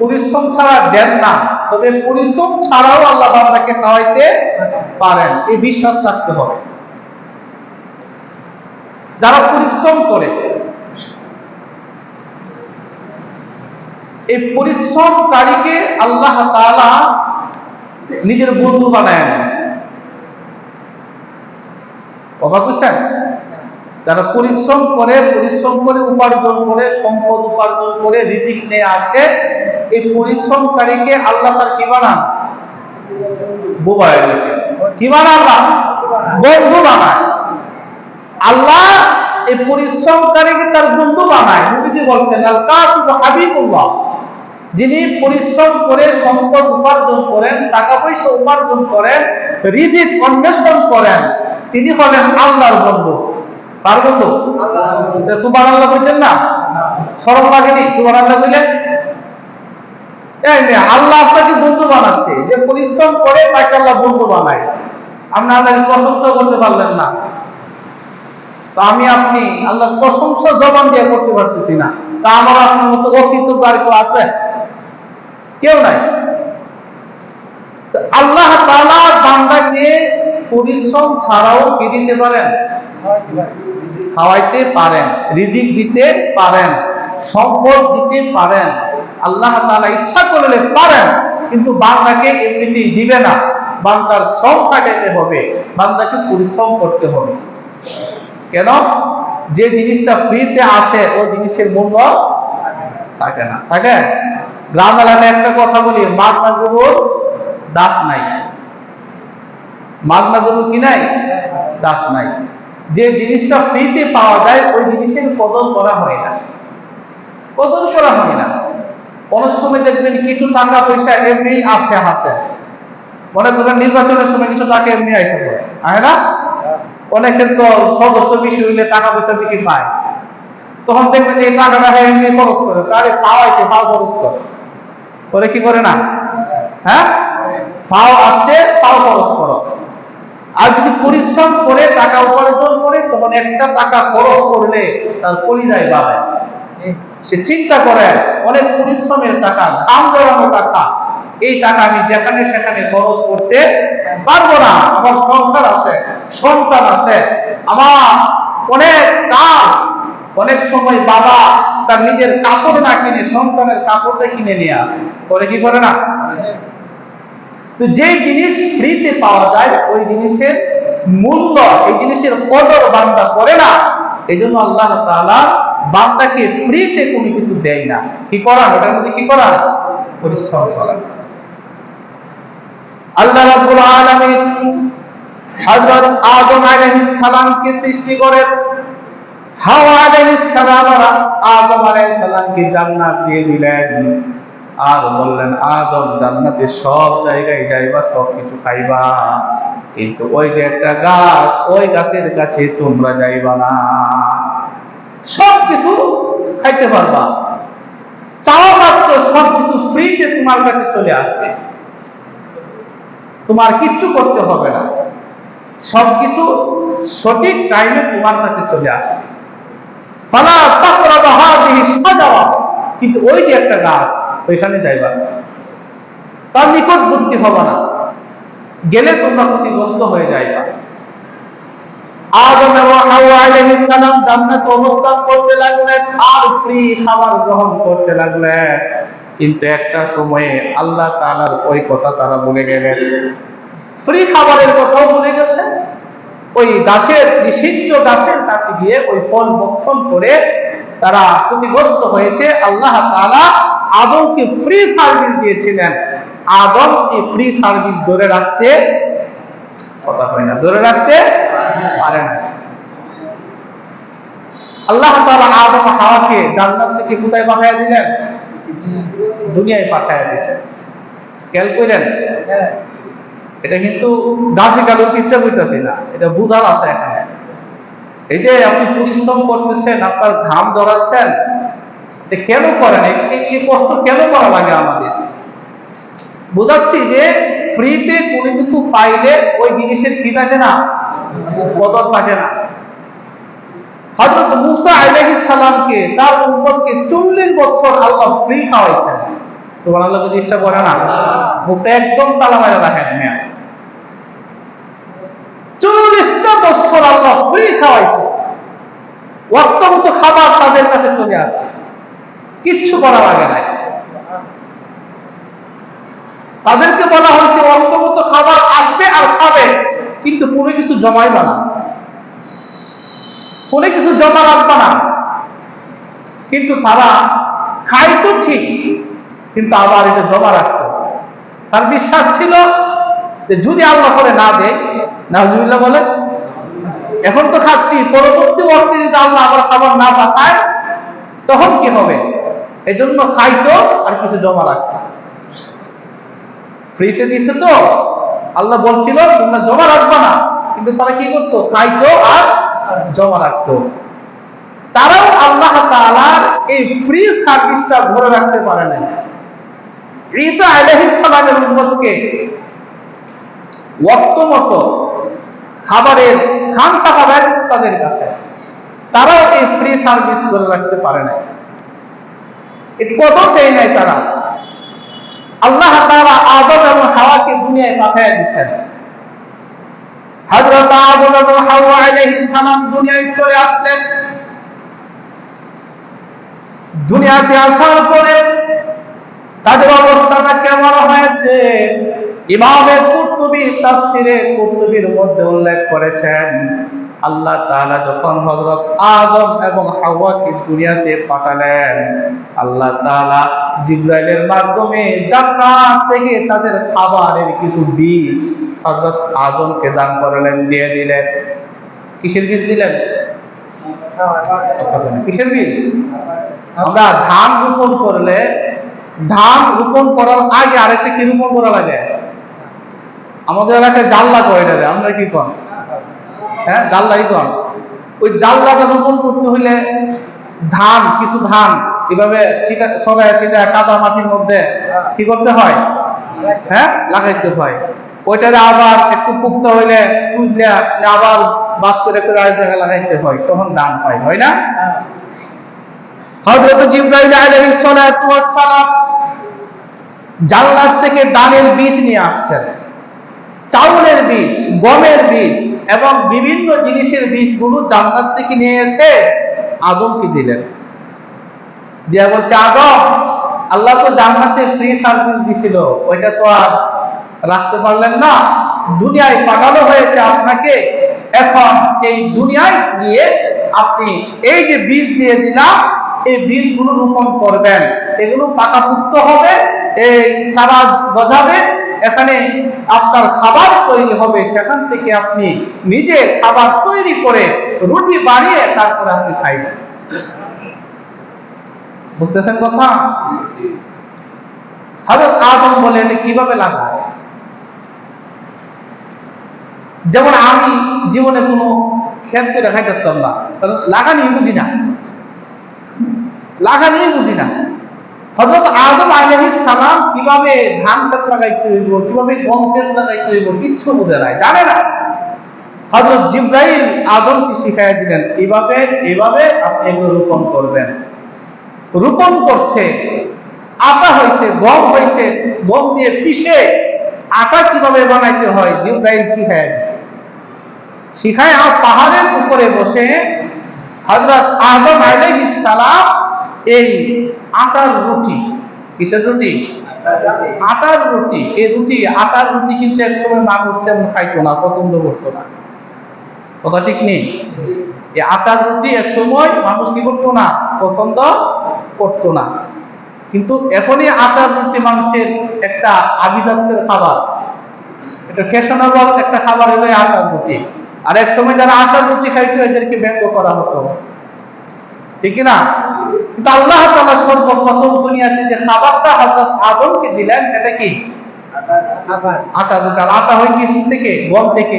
পরিশ্রম ছাড়া দেন না। তবে পরিশ্রম ছাড়াও আল্লাহ বান্দাকে খাওয়াইতে পারেন। এই বিশ্বাস রাখতে হবে। যারা পরিশ্রম করে, এই পরিশ্রমকারীকে আল্লাহ তাআলা নিজের বন্ধু বানায় নেন। অবাক যারা পরিশ্রম করে পরিশ্রম করে, উপার্জন করে, সম্পদ উপার্জন করে, রিজিক নিয়ে আসে এই পরিশ্রমকারীকে আল্লাহ তার কি বানান? কি আল্লাহ? বন্ধু বানায়। আল্লাহ এই পরিশ্রমকারীকে তার বন্ধু বানায়। নবীজি বলছেন আল হাবিবুল্লাহ। যিনি পরিশ্রম করে সম্পদ উপার্জন করেন টাকা পয়সা উপার্জন করেন রিজিক অন্বেষণ করেন তিনি হলেন আল্লাহর বন্ধু। কার বন্ধু? সে সুবান আল্লাহ বলছেন না? সরম লাগেনি সুবান আল্লাহ মেয়ে, আল্লাহ আপনাকে বন্ধু বানাচ্ছে। যে পরিশ্রম করে তাকে আল্লাহ বন্ধু বানায়। আপনি আল্লাহর প্রশংসা করতে পারলেন না। তো আমি, আপনি আল্লাহর প্রশংসা জবান দিয়ে করতে পারতেছি না। তা আমার আপনার মতো অকৃতজ্ঞ আর কেউ আছে? কেউ নাই। আল্লাহ তাআলা বান্দাকে পরিশ্রম ছাড়াও কি দিতে পারেন? খাওয়াইতে পারেন, রিজিক দিতে পারেন, সম্পদ দিতে পারেন। আল্লাহ তাআলা ইচ্ছা করলে পারেন, কিন্তু বান্দাকে এমনিতেই দিবে না। বান্দার শ্রম খাটাইতে হবে, বান্দাকে পরিশ্রম করতে হবে। কেন? যে জিনিসটা ফ্রিতে আসে ও জিনিসের মূল্য থাকে না। থাকে? গ্রাম এলাকায় একটা কথা বলি, মাগনা গরুর দাঁত নাই। মাগনা গরুর কি নাই? দাঁত নাই। যে জিনিসটা ফ্রিতে পাওয়া যায়, ওই জিনিসের কদর করা হয় না। কদর করা হয় না। অনেক সময় দেখবেন কিছু টাকা পয়সা এমনি আসে হাতে। মনে করেন নির্বাচনের সময় কিছু টাকা এমনি আসে পড়ে। না? অনেকের তো সদস্য বেশি হইলে টাকা পয়সা বেশি পায়। তখন দেখবেন এই টাকাটা এমনি খরচ করে। তারে খাওয়াইছে ফাও খরচ করে। করে কি করে না? হ্যাঁ? ফাও আসছে, ফাও খরচ করো। আর যদি পরিশ্রম করে টাকা উপার্জন করে, তখন একটা টাকা খরচ করলে তার পরিযায় বাড়ায় সে চিন্তা করে, অনেক পরিশ্রমের টাকা, দাম জড়ানো টাকা। এই টাকা আমি যেখানে সেখানে খরচ করতে পারব না। আমার সংসার আছে, সন্তান আছে, আমার অনেক কাজ, অনেক সময় বাবা তার নিজের কাপড় না কিনে, সন্তানের কাপড়টা কিনে নিয়ে আসে। করে কি করে না? তো যে জিনিস ফ্রিতে পাওয়া যায়, ওই জিনিসের মূল্য, এই জিনিসের কদর বান্দা করে না। এই জন্য আল্লাহ তাআলা বান্দাকে ফ্রিতে কোনো কিছু দেয় না। কি করা? ওটার মধ্যে কি করা? পরিশ্রম করা। আল্লাহ রাব্বুল আলামিন হযরত আদম আলাইহিস সালামকে সৃষ্টি করেন। হাওয়া আলাইহিস সালাম আদম আলাইহিস সালামকে জান্নাত দিয়ে দিলেন। আর বললেন, আদম, জান্নাতে সব জায়গায় যাইবা, সব কিছু খাইবা। কিন্তু ওই যে একটা গাছ, ওই গাছের কাছে তোমরা যাইবা না। সব কিছু খাইতে পারবা। চাওয়া মাত্র সব কিছু ফ্রিতে তোমার কাছে চলে আসবে। তোমার কিচ্ছু করতে হবে না। সবকিছু সঠিক টাইমে তোমার কাছে চলে আসবে। সাজাওয়া কিন্তু ওই যে একটা গাছ, ওইখানে যাইবা। তার নিকটবর্তী হবে না। গেলে তোমরা ক্ষতিগ্রস্ত হয়ে যাইবা। আদম এবং হাওয়া আলাইহিস সালাম জান্নাতে অবস্থান করতে লাগলেন আর ফ্রি খাবার গ্রহণ করতে লাগলেন। কিন্তু একটা সময়ে আল্লাহ তাআলার ওই কথা তারা ভুলে গেলেন। ফ্রি খাবারের কথাও ভুলে গেছে। ওই গাছের নিষিদ্ধ গাছের কাছে গিয়ে ওই ফল ভক্ষণ করে তারা ক্ষতিগ্রস্ত হয়েছে। আল্লাহ তাআলা আদমকে ফ্রি সার্ভিস দিয়েছিলেন। আদম এই ফ্রি সার্ভিস ধরে রাখতে কথা হয় না। ধরে রাখতে পারে না। আল্লাহ তাআলা আদম হাওয়াকে জান্নাত থেকে কোথায় পাঠায় দিলেন? দুনিয়ায় পাঠায় দিয়েছেন। খেয়াল করেন এটা কিন্তু গাছে কালুর ইচ্ছা করতেছি না। এটা বুঝার আছে এখানে। এই যে আপনি পরিশ্রম করতেছেন, আপনার ঘাম ধরাচ্ছেন কেন করেন? এই কষ্ট কেন করা লাগে আমাদের? বোঝাচ্ছি যে ফ্রিতে কোনো কিছু পাইলে ওই জিনিসের কি থাকে না? কদর থাকে না হযরত মুসা তার উম্মতকে 40 বছর আল্লাহ ফ্রি খাওয়াইছেন সুবহানাল্লাহ যদি ইচ্ছা করে না মুখটা একদম তালা মারা রাখেন মিয়া চল্লিশটা বছর আল্লাহ ফ্রি খাওয়াইছে মতো খাবার তাদের কাছে চলে আসছে কিচ্ছু করা লাগে নাই তাদেরকে বলা হয়েছে মতো খাবার আসবে আর খাবে কিন্তু কোনো কিছু জমাইবা না। কোনো কিছু জমা রাখবা না। কিন্তু তারা খাইতো ঠিক, কিন্তু আবার এটা জমা রাখতো। তার বিশ্বাস ছিল যে যদি আল্লাহ করে না দেয় নাজুবিল্লাহ বলে, এখন তো খাচ্ছি, পরবর্তী অর্থে যদি আল্লাহ আবার খাবার না পাঠায়, তখন কি হবে? এজন্য খাইতো আর কিছু জমা রাখতো। ফ্রিতে দিছে তো আল্লাহ বলছিল, তোমরা জমা রাখবা না। কিন্তু তারা কি করতো? খাইতো আর জমা রাখতো। তারাও আল্লাহ তাআলার এই ফ্রি সার্ভিসটা ধরে রাখতে পারে না ঈসা উম্মতকে মতো খাবারের খান চাপা তাদের কাছে। তারাও এই ফ্রি সার্ভিস ধরে রাখতে পারে না কদর দেয় নাই তারা। আল্লাহ তাআলা আদম এবং হাওয়াকে দুনিয়ায় পাঠিয়ে দিয়েছেন। হযরত আদম এবং হাওয়া সালাম দুনিয়ায় চলে আসলেন। দুনিয়াতে আসার পরে তাদের অবস্থাটা কেমন হয়েছে? ইমামের কুর্তুবি তাফসিরে কুর্তুবির মধ্যে উল্লেখ করেছেন আল্লাহ তাআলা যখন হযরত আদম এবং হাওয়াকে দুনিয়াতে পাঠালেন, আল্লাহ তাআলা জিব্রাইলের মাধ্যমে জান্নাত থেকে তাদের খাবারের কিছু বীজ হযরত আদমকে দান করলেন, দিয়ে দিলেন। কিসের বীজ দিলেন? কিসের বীজ? আমরা ধান রোপণ করলে, ধান রোপণ করার আগে আরেকটা কি রোপণ করা লাগে? আমাদের এলাকায় জাল্লা করে আমরা কি কর? হ্যাঁ জাল্লাই কর। ওই জাল্লাটা রোপণ করতে হলে ধান, কিছু ধান, এভাবে সবাই সেটা কাদা মাটির মধ্যে কি করতে হয়? হ্যাঁ লাগাইতে হয়। ওইটারে আবার একটু পুক্ত হইলে আবার বাস করে করে আরেক জায়গায় লাগাইতে হয়, তখন দান হয় হয় না? হযরত জিবরাইল আলাইহিস জান্নাত থেকে দানের বীজ নিয়ে আসছেন। চাউলের বীজ, গমের বীজ এবং বিভিন্ন জিনিসের বীজগুলো জান্নাত থেকে নিয়ে এসে আদমকে দিলেন। দিয়া বলছে, আদম, আল্লাহ তো জান্নাতে ফ্রি সার্ভিস দিছিল, ওইটা তো আর রাখতে পারলেন না। দুনিয়ায় পাঠানো হয়েছে আপনাকে, এখন এই দুনিয়ায় গিয়ে আপনি এই যে বীজ দিয়ে দিলাম, এই বীজগুলো রোপণ করবেন। এগুলো পাকাপুক্ত হবে, এই চারা গজাবে এখানে আপনার খাবার তৈরি হবে, সেখান থেকে আপনি নিজে খাবার তৈরি করে রুটি বানিয়ে তারপরে আপনি খাইবেন। বুঝতেছেন কথা? হযরত আদম বলে কীভাবে লাগায় যেমন আমি জীবনে কোনো খেত করে খাইতাম না, কারণ লাগানি বুঝি না। লাগানি বুঝি না। হযরত আদম আলাইহিস সালাম কীভাবে ধান ক্ষেত লাগাইতে হইব, কীভাবে গম ক্ষেত লাগাইতে হইব, কিচ্ছু বুঝে নাই, জানে না। হযরত জিব্রাইল আদমকে শিখাইয়া দিলেন, এভাবে এভাবে আপনি এগুলো রোপণ করবেন। রোপণ করছে, আটা হয়েছে গম হয়েছে গম দিয়ে পিষে আটা কীভাবে বানাইতে হয়, জিব্রাইল শিখাইয়া দিছে। শিখায় আর পাহাড়ের উপরে বসে হযরত আদম আলাইহিস সালাম এই আটার রুটি। কিসের রুটি? আটার রুটি। এই রুটি, আটার রুটি কিন্তু এক সময় মানুষ তেমন খাইতো না, পছন্দ করতো না। কথা ঠিক নেই? এই আটার রুটি এক সময় মানুষ কি করতো না, পছন্দ করতো না। কিন্তু এখনই আটার রুটি মানুষের একটা আভিজাত্যের খাবার। এটা ফ্যাশনেবল একটা খাবার হলো আটার রুটি। আর এক সময় যারা আটার রুটি খাইতো, এদেরকে ব্যঙ্গ করা হতো। ঠিক না? কিন্তু আল্লাহ সর্বপ্রথম দুনিয়াতে যে খাবারটা হযরত আদমকে দিলেন, সেটা কি? আটা আটা হয় থেকে? থেকে।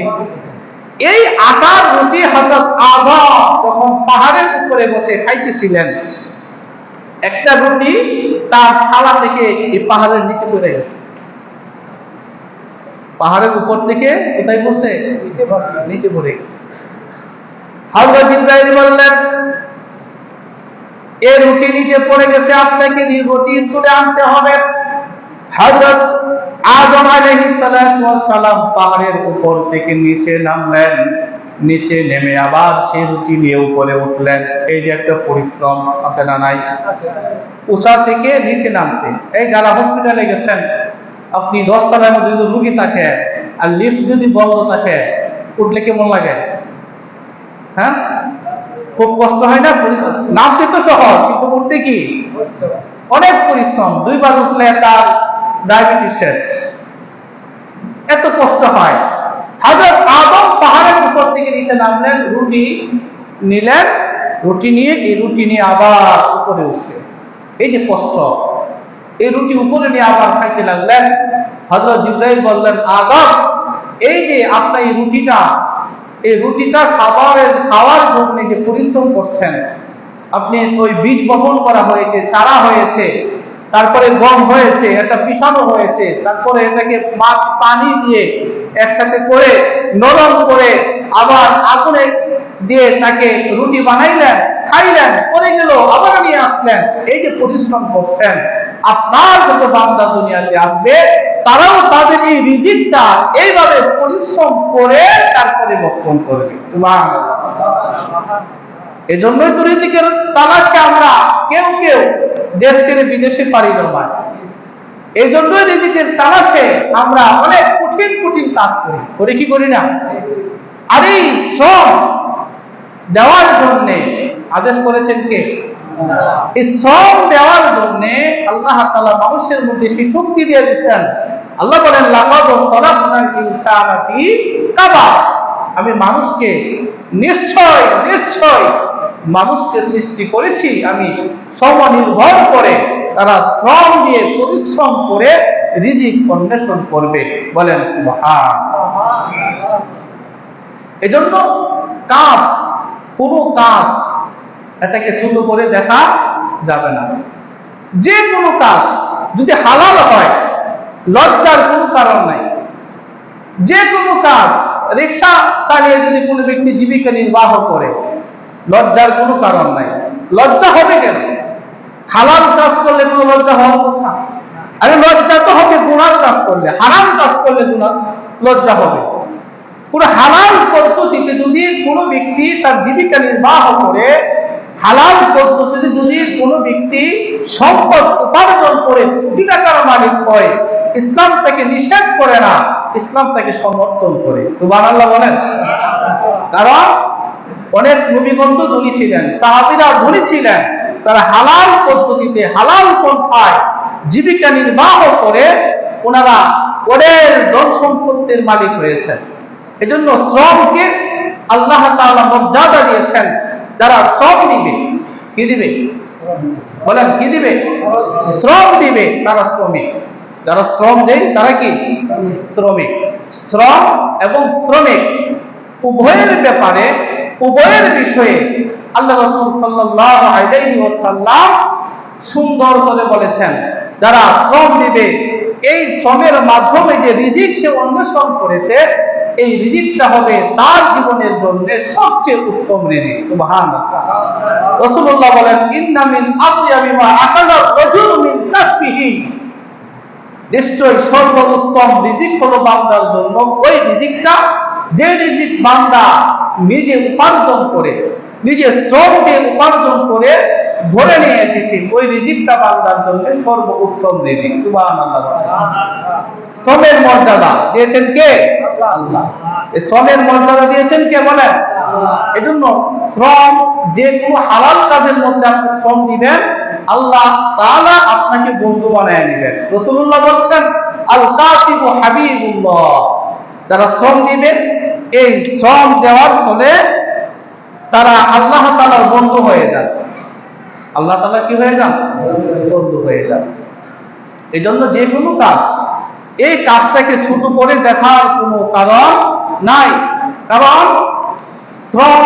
এই আটার রুটি হযরত আদম যখন পাহাড়ের উপরে বসে খাইতেছিলেন, একটা রুটি তার থালা থেকে এই পাহাড়ের নিচে পড়ে গেছে। পাহাড়ের উপর থেকে কোথায় পড়ছে? নিচে পড়ে গেছে। হযরত ইব্রাহিম বললেন এই রুটি নিচে পড়ে গেছে, আপনাকে রুটি তুলে আনতে হবে। হযরত আদম আলাইহিস সালাম পাহাড়ের উপর থেকে নিচে নামলেন, নিচে নেমে আবার সেই রুটি নিয়ে উপরে উঠলেন। এই যে একটা পরিশ্রম, আছে না নাই? উঁচা থেকে নিচে নামছে। এই যারা হসপিটালে গেছেন, আপনি দশ দশতলার মধ্যে যদি রুগী থাকে, আর লিফট যদি বন্ধ থাকে, উঠলে কেমন লাগে? হ্যাঁ? খুব কষ্ট হয় না? পরিশ্রম। নামতে তো সহজ, কিন্তু উঠতে কি? অনেক পরিশ্রম। দুইবার উঠলে তার ডায়াবেটিস শেষ। এত কষ্ট হয়। হাজার আদম পাহাড়ের উপর থেকে নিচে নামলেন, রুটি নিলেন, রুটি নিয়ে, এই রুটি নিয়ে আবার উপরে উঠছে। এই যে কষ্ট, এই রুটি উপরে নিয়ে আবার খাইতে লাগলেন। হজরত জিব্রাইল বললেন, আদম, এই যে আপনার এই রুটিটা এই রুটিটা খাবারের খাওয়ার জন্য যে পরিশ্রম করছেন, আপনি ওই বীজ বপন করা হয়েছে, চারা হয়েছে, তারপরে গম হয়েছে এটা পিষানো হয়েছে, তারপরে এটাকে মাছ পানি দিয়ে একসাথে করে, নরম করে আবার আগুনে দিয়ে তাকে রুটি বানাইলেন, খাইলেন করে গেল আবার নিয়ে আসলেন। এই যে পরিশ্রম করছেন, আপনার যত বান্দা দুনিয়াতে আসবে তারাও তাদের এই রিজিকটা এইভাবে পরিশ্রম করে তারপরে বক্ষণ করবে। এজন্যই তো রিজিকের তালাশে আমরা কেউ কেউ দেশ ছেড়ে বিদেশে পাড়ি জমায়। এই জন্যই রিজিকের তালাশে আমরা অনেক কঠিন কঠিন কাজ করি। করি কি করি না? আর এই শ্রম দেওয়ার জন্য আদেশ করেছেন কে? এই শ্রম দেওয়ার জন্য আল্লাহ তাআলা মানুষের মধ্যে শক্তি দিয়ে দিয়েছেন। আল্লাহ বলেন আমি মানুষকে নিশ্চয় নিশ্চয় মানুষকে সৃষ্টি করেছি। আমি শ্রম নির্ভর করে তারা শ্রম দিয়ে পরিশ্রম করে রিজিক অন্বেষণ করবে। বলেন এজন্য কাজ, কোনো কাজ এটাকে ছোট করে দেখা যাবে না। যে কোনো কাজ যদি হালাল হয়, লজ্জার কোনো কারণ নাই। যে কোনো কাজ রিক্সা চালিয়ে যদি কোনো ব্যক্তি জীবিকা নির্বাহ করে, লজ্জার কোনো কারণ নাই। লজ্জা হবে কেন? হালাল কাজ করলে কোনো লজ্জা হওয়ার কথা? আরে লজ্জা তো হবে গুণার কাজ করলে, হারাম কাজ করলে গুণার লজ্জা হবে। পুরো হালাল পদ্ধতিতে যদি কোনো ব্যক্তি তার জীবিকা নির্বাহ করে হালাল পদ্ধতিতে যদি কোনো ব্যক্তি সম্পদ উপার্জন করে কোটি টাকার মালিক হয়, ইসলাম তাকে নিষেধ করে না, ইসলাম তাকে সমর্থন করে। সুবান আল্লাহ বলেন। কারণ অনেক নবীগন্ধ ধনী ছিলেন, সাহাবিরা ধনী ছিলেন, তারা হালাল পদ্ধতিতে হালাল পন্থায় জীবিকা নির্বাহ করে ওনারা ওদের ধন সম্পত্তির মালিক হয়েছেন। এজন্য শ্রমকে আল্লাহ তাআলা মর্যাদা দিয়েছেন। যারা শ্রম দিবে, কি দিবে? বলেন, কি দিবে? শ্রম দিবে তারা শ্রমিক যারা শ্রম দেয়, তারা কি? শ্রমিক শ্রম এবং শ্রমিক উভয়ের ব্যাপারে, উভয়ের বিষয়ে আল্লাহ রসুল ওয়াসাল্লাম সুন্দর করে বলেছেন, যারা শ্রম দিবে, এই শ্রমের মাধ্যমে যে রিজিক সে অন্বেষণ করেছে এই রিজিকটা হবে তার জীবনের জন্য সবচেয়ে উত্তম রিজিক। সুবহানাল্লাহ। রাসূলুল্লাহ বলেন, ইন্না মিন আতিয়াবি মা আকালা রাজুল মিন তাসবিহি নিশ্চয় সর্বোত্তম রিজিক হলো বান্দার জন্য। ওই রিজিকটা, যে রিজিক বান্দা নিজে উপার্জন করে নিজে শ্রম দিয়ে উপার্জন করে ভরে নিয়ে এসেছে। ওই রিজিকটা বান্দার জন্য সর্বোত্তম রিজিক। সুবহানাল্লাহ। শ্রমের মর্যাদা দিয়েছেন কে? আল্লাহ। শ্রমের মর্যাদা দিয়েছেন কে বলেন এজন্য শ্রম, যে কোনো হালাল কাজের মধ্যে আপনি শ্রম দিবেন, আল্লাহ তাআলা আপনাকে বন্ধু বানায় নেবেন। রাসূলুল্লাহ বলছেন আল কাসিবু হাবিবুল্লাহ। যারা শ্রম দিবে, এই শ্রম দেওয়ার ফলে তারা আল্লাহ তাআলার বন্ধু হয়ে যান। আল্লাহ তাআলা কি হয়ে যান? বন্ধু হয়ে যান। এই জন্য যে কোনো কাজ, এই কাজটাকে ছোট করে দেখার কোনো কারণ নাই। কারণ শ্রম,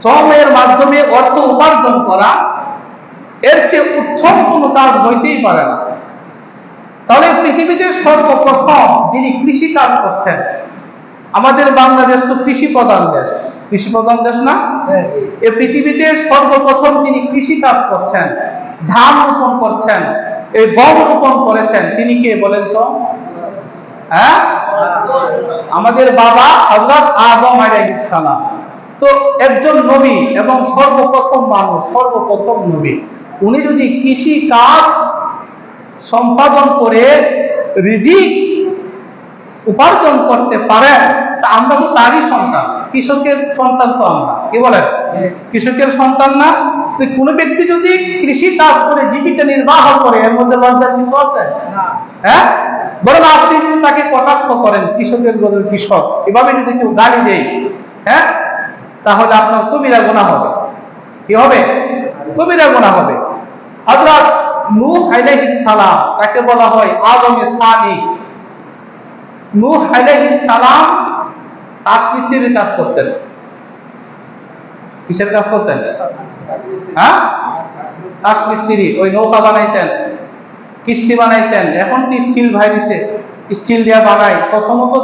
শ্রমের মাধ্যমে অর্থ উপার্জন করা, এর চেয়ে উত্তম কোনো কাজ হইতেই পারে না। তাহলে পৃথিবীতে সর্বপ্রথম যিনি কৃষি কাজ করছেন আমাদের বাংলাদেশ তো কৃষি প্রধান দেশ। কৃষি প্রধান দেশ না? এ পৃথিবীতে সর্বপ্রথম তিনি কৃষি কাজ করছেন ধান রোপণ করছেন এই গম রোপণ করেছেন। তিনি কে বলেন তো? হ্যাঁ? আমাদের বাবা হযরত আদম সালাম। তো একজন নবী এবং সর্বপ্রথম মানুষ সর্বপ্রথম নবী। উনি যদি কৃষি কাজ সম্পাদন করে রিজিক উপার্জন করতে পারেন তা আমরা তো তারই সন্তান। কৃষকের সন্তান তো আমরা। কি বলেন? কৃষকের সন্তান না? তো কোনো ব্যক্তি যদি কৃষি কাজ করে জীবিকা নির্বাহ করে এর মধ্যে লজ্জার কিছু আছে? হ্যাঁ? বরং আপনি যদি তাকে কটাক্ষ করেন কৃষকের গরুর কৃষক এভাবে যদি কেউ গালি দেয় হ্যাঁ? তাহলে আপনার কবিরা গোনা হবে। কি হবে? কবিরা গুণা হবে। হযরত নূহ আলাইহিস সালাম তাকে বলা হয় আদমে সানি। নূহ আলাইহিস সালাম কাজ করতেন। কিসের কাজ করতেন? হ্যাঁ? ওই নৌকা বানাইতেন, কিস্তি বানাইতেন। এখন স্টিল ভাইরিসে স্টিল দিয়ে বানাই প্রথমত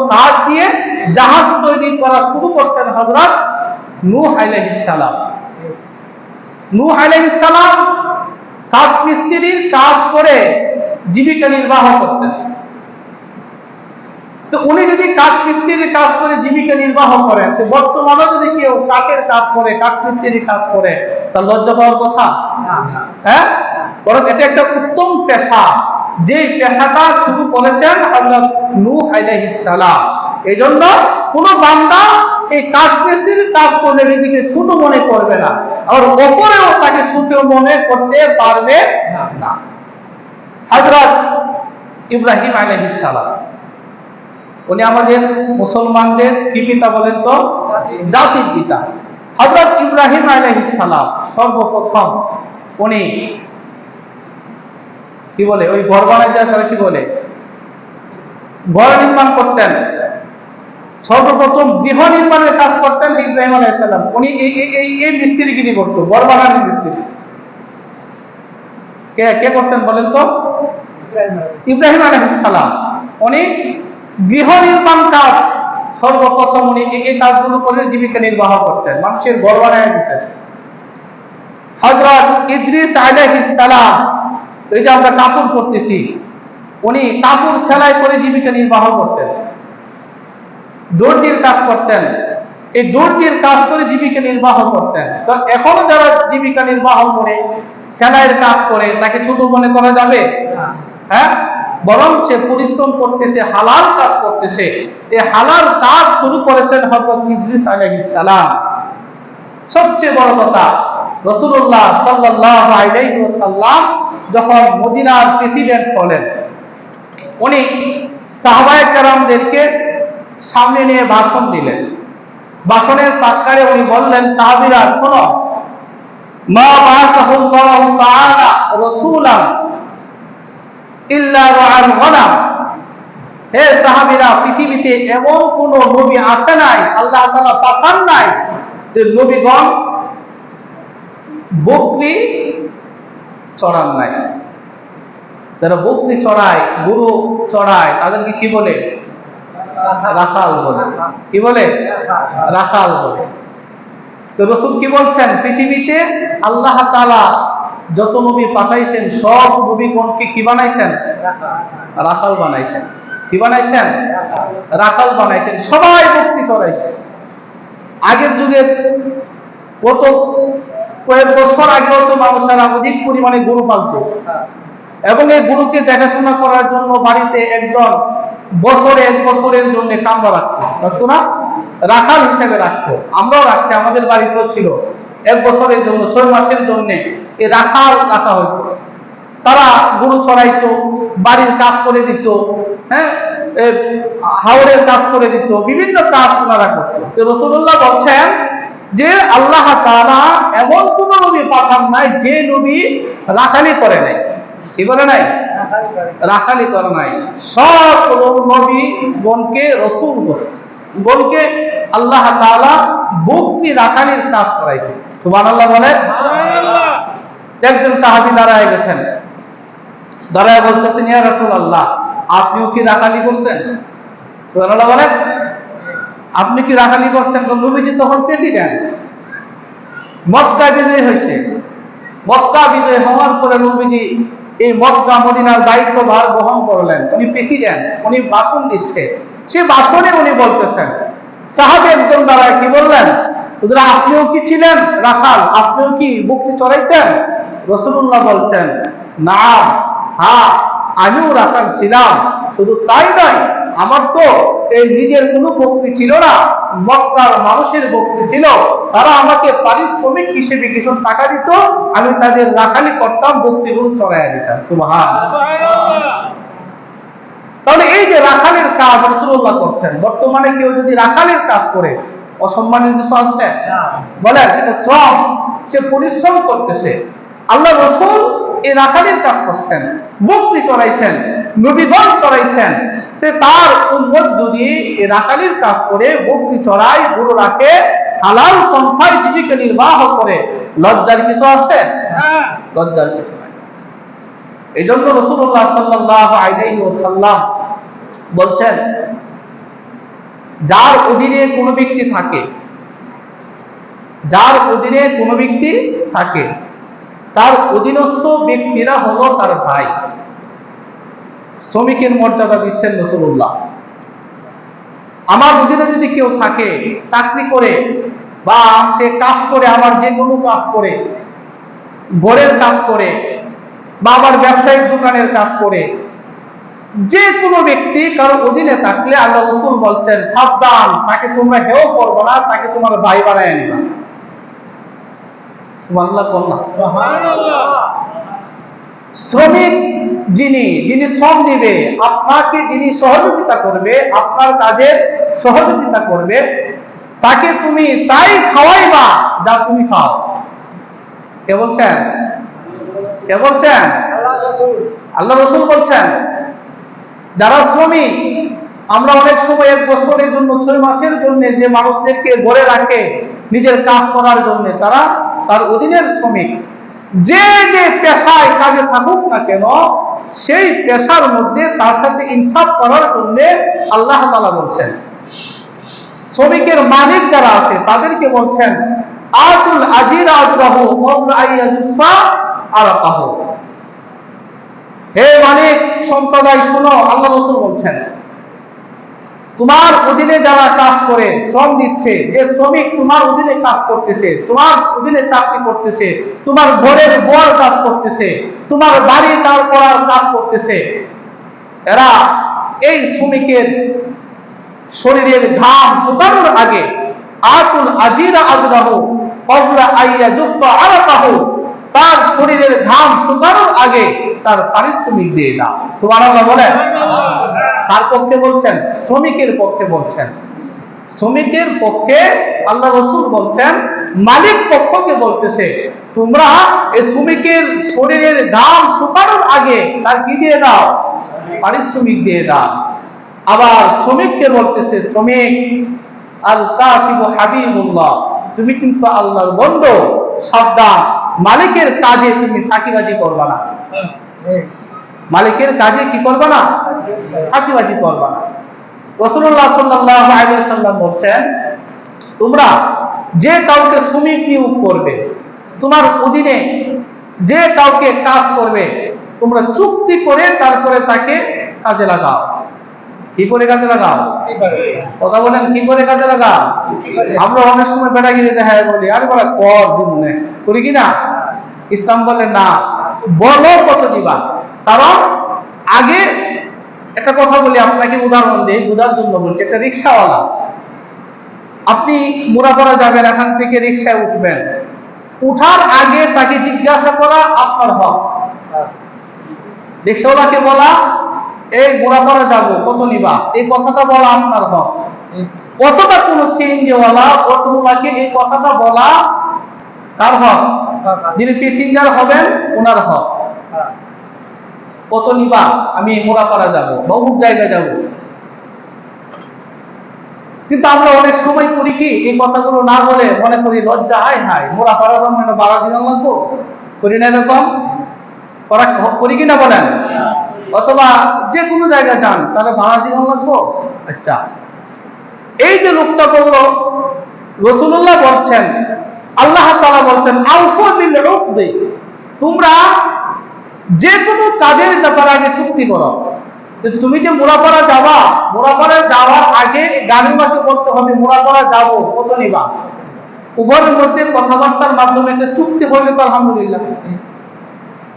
দিয়ে জাহাজ তৈরি করা শুরু করছেন হযরত নূহ আলাইহিস সালাম। নূহ আলাইহিস সালাম কাঠ মিস্ত্রির কাজ করে জীবিকা নির্বাহ করতেন। তো উনি যদি কাঠ মিস্ত্রির কাজ করে জীবিকা নির্বাহ করেন তো বর্তমানে যদি কেউ কাঠের কাজ করে কাঠ মিস্ত্রির কাজ করে তার লজ্জা পাওয়ার কথা? হ্যাঁ? বরং এটা একটা উত্তম পেশা। যে পেশাটা শুরু করেছেন হযরত নূহ আলাইহিস সালাম। এই জন্য কোন বান্দা এই কাঠ মিস্ত্রির কাজ করলে নিজেকে ছোট মনে করবে না। আর ওপরেও তাকে ছোট মনে করতে পারবে না। হযরত ইব্রাহিম আলাইহিস সালাম। উনি আমাদের মুসলমানদের কি পিতা বলেন তো? জাতির পিতা। হযরত ইব্রাহিম সালাম সর্বপ্রথম উনি কি বলে? ওই ঘর বানায় কি বলে? ঘর নির্মাণ করতেন। সর্বপ্রথম গৃহ নির্মাণের কাজ করতেন ইব্রাহিম আলাইহিস সালাম। উনি এই, এই- এই মিস্ত্রিগিরি করতো, ঘর মিস্ত্রি। কে কে করতেন বলেন তো? ইব্রাহিম আলাইহিস সালাম। উনি গৃহ নির্মাণ কাজ সর্বপ্রথম উনি এই- কাজগুলো করে জীবিকা নির্বাহ করতেন মানুষের ঘর বানায় দিতেন। হযরত ইদ্রিস আলাইহিস সালাম এই যে আমরা কাপড় করতেছি উনি কাপড় সেলাই করে জীবিকা নির্বাহ করতেন। দর্জির কাজ করতেন এই দর্জির কাজ করে জীবিকা নির্বাহ করতেন। তো এখনও যারা জীবিকা নির্বাহ করে সেলাইয়ের কাজ করে তাকে ছোট মনে করা যাবে? হ্যাঁ? বরং সে পরিশ্রম করতেছে, হালাল কাজ করতেছে। এই হালাল কাজ শুরু করেছেন হযরত ইদ্রিস সালাম। সবচেয়ে বড় কথা, রাসূলুল্লাহ সাল্লাল্লাহু আলাইহি ওয়াসাল্লাম যখন মদিনার প্রেসিডেন্ট হলেন, উনি সাহাবায়ে কেরামদেরকে সামনে নিয়ে ভাষণ দিলেন। ভাষণের প্রাক্কারে উনি বললেন, সাহাবীরা, শোনো, মা বাআসাহুল্লাহু তাআলা হে সাহাবীরা, পৃথিবীতে এমন কোন নবী আসে নাই, আল্লাহ তাআলা পাঠান নাই যে নবীগণ বকরি চড়ান নাই। যারা বকরি চড়ায়, গরু চড়ায়, তাদেরকে কি বলে? রাখাল বলে। কি বলে? রাখাল বলে। তো রসুল কি বলছেন? পৃথিবীতে আল্লাহ তাআলা যত নবী পাঠাইছেন, সব নবীগণকে কি বানাইছেন? রাখাল বানাইছেন। কি বানাইছেন? রাখাল বানাইছেন। সবাই ভক্তি চড়াইছে। আগের যুগের কত কয়েক বছর আগেও তো মানুষেরা অধিক পরিমাণে গরু পালতো। এবং এই গরুকে দেখাশোনা করার জন্য বাড়িতে একজন বছরে এক বছরের জন্য কামরা রাখতো। রাখতো না? রাখাল হিসেবে রাখতো। আমরাও রাখছি, আমাদের বাড়িতেও ছিল। এক বছরের জন্য, ছয় মাসের জন্য রাখাল রাখা হইতো। তারা গরু চড়াইতো, বাড়ির কাজ করে দিত হ্যাঁ? হাওড়ের কাজ করে দিত, বিভিন্ন কাজ ওনারা করতো। রসুল্লাহ বলছেন যে আল্লাহ তাআলা এমন কোন নবী পাঠান নাই যে নবী রাখালি করে নাই। কি করে নাই? রাখালি করে নাই। সব নবী গণকে রসুল বলে। গণকে আল্লাহ তাআলা ভক্তি রাখালির কাজ করাইছে। সুবহানাল্লাহ বলে? একজন সাহাবী দাঁড়ায় গেছেন। দাঁড়ায় বলতেছেন, ইয়া রাসূলুল্লাহ, আপনিও কি রাখালি করছেন? সুবহানাল্লাহ বলে আপনি কি রাখালি করছেন? নবীজি তখন প্রেসিডেন্ট। মক্কা বিজয় হয়েছে। মক্কা বিজয় হওয়ার পরে নবীজি এই মক্কা মদিনার দায়িত্বভার গ্রহণ করলেন। উনি প্রেসিডেন্ট, উনি ভাষণ দিচ্ছে। সে ভাষণে উনি বলতেছেন, সাহাবে একজন দ্বারা কি বললেন? আপনিও কি ছিলেন রাখাল? আপনিও কি বুকটি চড়াইতেন? রসুল্লাহ বলছেন, না হ্যাঁ আমিও রাখাল ছিলাম। শুধু তাই নয়, আমার তো এই নিজের কোনো ভক্তি ছিল না। মক্কার মানুষের ভক্তি ছিল। তারা আমাকে পারিশ্রমিক হিসেবে কিছু টাকা দিত, আমি তাদের রাখালি করতাম ভক্তিগুলো চড়াইয়া দিতাম। সুবহান তাহলে এই যে রাখালের কাজ রসুল্লাহ করছেন, বর্তমানে কেউ যদি রাখালের কাজ করে অসম্মানের কিছু আছে। বলেন, এটা শ্রম, সে পরিশ্রম করতেছে। আল্লাহ রসুল এই রাখালের কাজ করছেন বকরি চড়াইছেন নবীগণ চড়াইছেন। তার উন্মত যদি এই রাখালির কাজ করে বকরি চড়ায় গরু রাখে হালাল পন্থায় জীবিকা নির্বাহ করে লজ্জার কিছু আছে? লজ্জার কিছু নাই। এই জন্য রসুল্লাহ সাল্লাহ আলাইহি ওয়াসাল্লাম বলছেন যার অধীনে কোনো ব্যক্তি থাকে যার অধীনে কোনো ব্যক্তি থাকে তার অধীনস্থ ব্যক্তিরা হলো তার ভাই। শ্রমিকের মর্যাদা দিচ্ছেন রসুল্লাহ আমার অধীনে যদি কেউ থাকে, চাকরি করে বা সে কাজ করে আমার যে কোনো কাজ করে, ঘরের কাজ করে বা আবার ব্যবসায়িক দোকানের কাজ করে, যে কোনো ব্যক্তি কারও অধীনে থাকলে আল্লাহ রসুল বলছেন, সাবধান, তাকে তোমরা হেও করব না, তাকে তোমার ভাই বানায় নিবা শ্রমিক যিনি যিনি শ্রম দিবে আপনাকে যিনি সহযোগিতা করবে আপনার কাজে সহযোগিতা করবে তাকে তুমি তাই খাওয়াইবা যা তুমি খাও। কে বলছেন? কে বলছেন? আল্লাহ রসুল বলছেন যারা শ্রমিক আমরা অনেক সময় এক বছরের জন্য ছয় মাসের জন্য যে মানুষদেরকে গড়ে রাখে নিজের কাজ করার জন্য তারা তার অধীনের শ্রমিক। যে যে পেশায় কাজে থাকুক না কেন, সেই পেশার মধ্যে তার সাথে ইনসাফ করার জন্য আল্লাহ তালা বলছেন। শ্রমিকের মালিক যারা আছে, তাদেরকে বলছেন, আতুল আজির আজরাহু আরাকাহু হে মালিক, সম্প্রদায় শোনো, আল্লাহ বলছেন তোমার অধীনে যারা কাজ করে, শ্রম দিচ্ছে, যে শ্রমিক তোমার অধীনে কাজ করতেছে, তোমার অধীনে চাকরি করতেছে, তোমার ঘরের বর কাজ করতেছে, তোমার বাড়ি দাঁড় করার কাজ করতেছে, এরা এই শ্রমিকের শরীরের ঘাম শুকানোর আগে, আতুল আজিরা আজরাহ, কবলা আইয়া জুফা আরাকাহু, তার শরীরের ঘাম শুকানোর আগে তার পারিশ্রমিক দিয়ে দাও। সুবহানাল্লাহ বলেন। তার পক্ষে বলছেন? শ্রমিকের পক্ষে বলছেন। শ্রমিকের পক্ষে আল্লাহ রসুল বলছেন, মালিক পক্ষকে বলতেছে, তোমরা এই শ্রমিকের শরীরের দাম শুকানোর আগে তার কি দিয়ে দাও? পারিশ্রমিক দিয়ে দাও। আবার শ্রমিককে বলতেছে, শ্রমিক আল কাসিব হাবিবুল্লাহ, তুমি কিন্তু আল্লাহর বন্ধু, সাবধান, মালিকের কাজে তুমি ফাঁকিবাজি করবা না। মালিকের কাজে কি করবা না? ফাঁকিবাজি করবা না। রসুল্লাহ সাল্লাহ আলিয়াল্লাম বলছেন, তোমরা যে কাউকে শ্রমিক নিয়োগ করবে, তোমার অধীনে যে কাউকে কাজ করবে, তোমরা চুক্তি করে তারপরে তাকে কাজে লাগাও। কি করে কাজে লাগাও? কথা বলেন, কি করে কাজে লাগাও? আমরা অনেক সময় বেটাগিরি দেখা বলি, আরে বলা কর দিমনে। করি কি না? ইসলাম বলে, না, বলো কত দিবা? কারণ আগে একটা কথা বলি, আপনাকে উদাহরণ দিই, বোঝার জন্য বলছি, একটা রিক্সাওয়ালা, আপনি মুরাপাড়া যাবেন, এখান থেকে রিক্সায় উঠবেন, উঠার আগে তাকে জিজ্ঞাসা করা আপনার হক। রিক্সাওয়ালাকে বলা, এই মুরাপাড়া যাব, কত নিবা? এই কথাটা বলা আপনার হক। কতটা কোন সিএনজিওয়ালা, অটোওয়ালাকে এই কথাটা বলা কার হক? যিনি প্যাসেঞ্জার হবেন ওনার হক। কত নিবা? আমি মোড়াপাড়া যাব বা অমুক জায়গায় যাব। কিন্তু আমরা অনেক সময় করি কি, এই কথাগুলো না বলে মনে করি লজ্জা হাই হাই মোড়াপাড়া যাব একটা বাড়া জিগান লাগবো? করি না এরকম? করা করি কিনা বলেন? অথবা যে কোনো জায়গায় যান, তাহলে ভাড়া জিগান লাগবো? আচ্ছা। এই যে লোকটা বলল, রসুল্লাহ বলছেন, আল্লাহ তাআলা বলছেন, আউফু উকদি তোমরা যে কোনো কাজের ব্যাপারে আগে চুক্তি করো। তুমি যে মোরাপাড়া যাবা, মোরাপাড়া যাওয়ার আগে গাড়িমাকে বলতে হবে, মোরাপাড়া যাব, কত নিবা? উভয়ের মধ্যে কথাবার্তার মাধ্যমে একটা চুক্তি হইলে তো আলহামদুলিল্লাহ।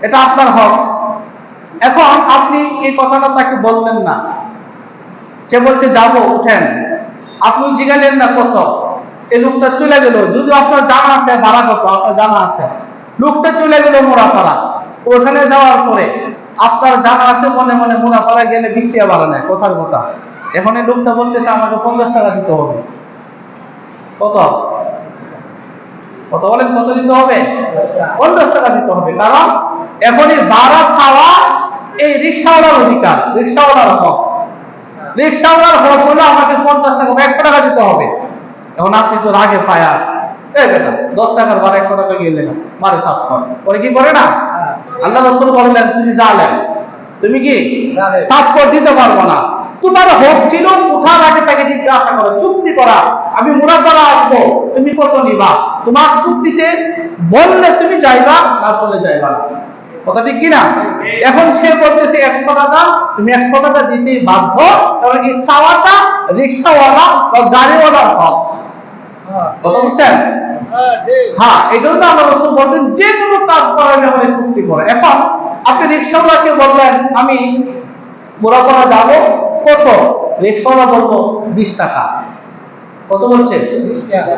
এটা আপনার হক। এখন আপনি এই কথাটা তাকে বললেন না। সে বলছে, যাব, উঠেন। আপনি জিগালেন না কত এই লোকটা চলে গেল। যদি আপনার জানা আছে ভাড়া কত আপনার জানা আছে। লোকটা চলে গেল মোড়াপাড়া ওখানে যাওয়ার পরে আপনার জানা আছে মনে মনে মোড়াপাড়া গেলে টাকা ভাড়া নেয় কথার কথা। এখন এই লোকটা বলতেছে, আমাকে পঞ্চাশ টাকা দিতে হবে। কত? কত বলেন, কত দিতে হবে? পঞ্চাশ টাকা দিতে হবে। কারণ এখন এই ছাড়া এই রিক্সাওয়ালার অধিকার, রিক্সাওয়ালার হক। রিক্সাওয়ালার হক আমাকে পঞ্চাশ টাকা একশো টাকা দিতে হবে। এখন আপনি তো রাগে ফায়ার। এই বেটা দশ টাকার ভাড়া একশো টাকা গেলে না মারে থাপ পরে কি করে না? আল্লাহ রসুল বললেন তুমি জালেন তুমি কি? তাৎপর দিতে পারব না। তোমার হক ছিল উঠার আগে তাকে জিজ্ঞাসা করো চুক্তি করা আমি মুরাপাড়া আসব তুমি কত নিবা? তোমার চুক্তিতে বললে তুমি যাইবা না বললে যাইবা না। কথা ঠিক কিনা? এখন সে বলতেছে একশো টাকা তুমি একশো টাকা দিতে বাধ্য। কারণ এই চাওয়াটা রিক্সাওয়ালা বা গাড়িওয়ালার হক? কথা বুঝছেন? হ্যাঁ এই জন্য আমার রসুল বলছেন, যে কোনো কাজ করার ব্যাপারে চুক্তি করে। এখন আপনি রিক্সাওয়ালাকে বললেন, আমি মোরাপাড়া যাব, কত? রিক্সাওয়ালা বলব বিশ টাকা। কত বলছে?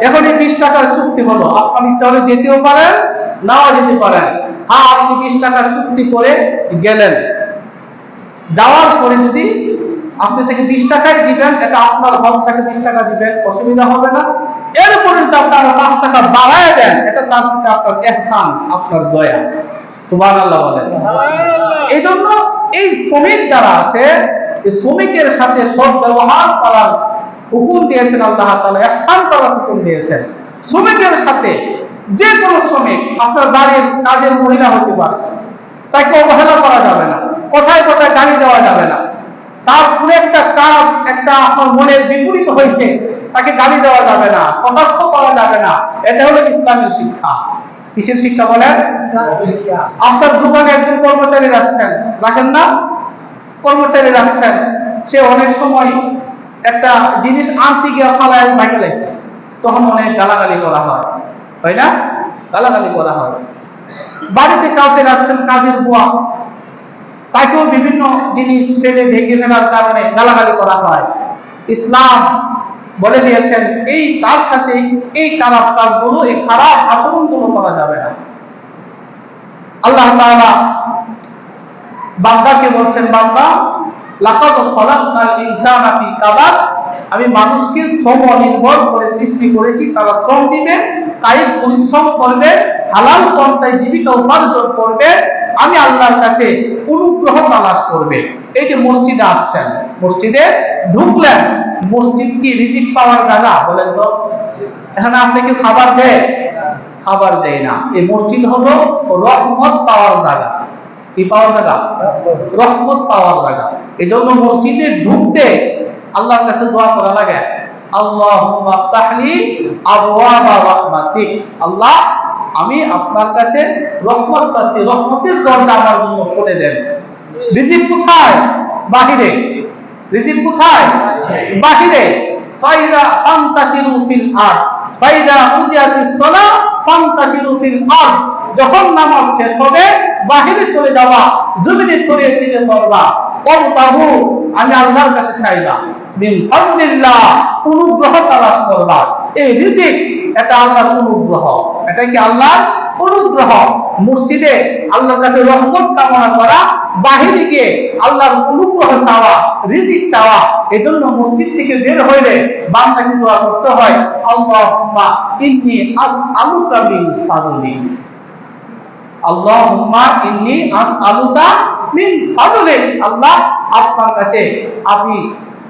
এখন এই বিশ টাকার চুক্তি হলো, আপনি চলে যেতেও পারেন, নাও যেতে পারেন। হ্যাঁ আপনি বিশ টাকার চুক্তি করে গেলেন। যাওয়ার পরে যদি আপনি থেকে বিশ টাকাই দিবেন এটা আপনার হক তাকে বিশ টাকা দিবেন অসুবিধা হবে না। এরপরে যদি আপনি আরও পাঁচ টাকা বাড়ায় দেন এটা তার থেকে আপনার এহসান আপনার দয়া। সুবাহ আল্লাহ বলেন। এই জন্য এই শ্রমিক যারা আছে শ্রমিকের সাথে সৎ ব্যবহার করার হুকুম দিয়েছেন আল্লাহ তাআলা ihsan করার হুকুম দিয়েছেন। শ্রমিকের সাথে যে কোনো শ্রমিক আপনার বাড়ির কাজের মহিলা হতে পারে তাকে অবহেলা করা যাবে না কোথায় কোথায় গালি দেওয়া যাবে না। তার কোনো একটা কাজ, একটা আপনার মনের বিপরীত হয়েছে, তাকে গালি দেওয়া যাবে না, কটাক্ষ করা যাবে না। এটা হলো ইসলামের শিক্ষা। কিসের শিক্ষা বলেন? আপনার দোকানে একজন কর্মচারী রাখছেন, রাখেন না? কর্মচারী রাখছেন, সে অনেক সময় একটা জিনিস আনতে গিয়ে ফালায় ভাঙে লাইছে। তখন গালাগালি করা হয়। হয় না? গালাগালি করা হয়। বাড়িতে কাউকে রাখছেন কাজের বুয়া। তাকেও বিভিন্ন জিনিস ফেলে ভেঙে ফেলার কারণে গালাগালি করা হয়। ইসলাম বলে দিয়েছেন, এই তার সাথে এই খারাপ কাজগুলো, এই খারাপ আচরণগুলো করা যাবে না। আল্লাহ তাআলা বান্দাকে বলছেন, বান্দা, লাকাদ খলাকনাল ইনসানা ফি কাবাদ আমি মানুষকে শ্রম নির্ভর করে সৃষ্টি করেছি, তারা শ্রম দিবে কায়িক পরিশ্রম করবে, হালাল পন্থায় জীবিকা উপার্জন করবে আমি আল্লাহর কাছে অনুগ্রহ তালাশ করবে। এই যে মসজিদে আসছেন, মসজিদে ঢুকলেন। মসজিদ কি রিজিক পাওয়ার জায়গা বলেন তো? এখানে আসলে কেউ খাবার দেয়? খাবার দেয় না। এই মসজিদ হলো রহমত পাওয়ার জায়গা। কি পাওয়ার জায়গা? রহমত পাওয়ার জায়গা। এই জন্য মসজিদে ঢুকতে আল্লাহর কাছে দোয়া করা লাগে। আল্লাহ আল্লাহ আমি আপনার কাছে রহমত চাচ্ছি, রহমতের দরজা আমার জন্য খুলে দেন। রিজিক কোথায়? বাহিরে। রিজিক কোথায়? বাহিরে। ফাইদা ফান্তাশিরু ফিল আরদ। ফাইদা কুজিয়াতিস সালাহ ফান্তাশিরু ফিল আরদ। যখন নামাজ শেষ হবে, বাহিরে চলে যাওয়া, জমিনে ছড়িয়ে ছিটিয়ে পড়বা। অবতাহু, আমি আল্লাহর কাছে চাইবা মিন ফাদলিল্লাহ, অনুগ্রহ তালাশ করবা। এই রিজিক এটা আল্লাহর অনুগ্রহ। এটা কি আল্লাহর অনুগ্রহ? মসজিদে আল্লাহর কাছে রহমত কামনা করা বাহিরে গিয়ে আল্লাহর অনুগ্রহ চাওয়া, রিজিক চাওয়া, এজন্য মসজিদ থেকে বের হইলে বান্দাকে দোয়া করতে হয়? আল্লাহুম্মা ইন্নী আসআলুকা মিন ফাদলি। আল্লাহুম্মা ইন্নী আসআলুকা মিন ফাদলিক আল্লাহ আপনার কাছে আমি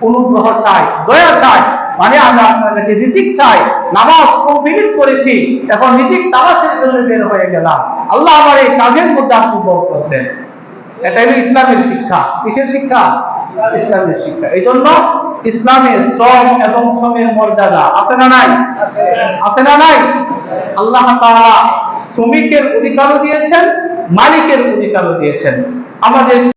অনুগ্রহ চাই, দয়া চাই মানে আমি আপনার কাছে রিজিক চাই, নামাজ কমপ্লিট করেছি, এখন রিজিক তালাশের জন্য বের হয়ে গেলাম। আল্লাহ আমার এই কাজের মধ্যে আপনি বরকত দেন। এটা হলো ইসলামের শিক্ষা। কিসের শিক্ষা? ইসলামের শিক্ষা। এই জন্য ইসলামে শ্রম এবং শ্রমের মর্যাদা আছে না নাই? আছে না নাই? আল্লাহ তাআলা শ্রমিকের অধিকারও দিয়েছেন, মালিকের অধিকারও দিয়েছেন। আমাদের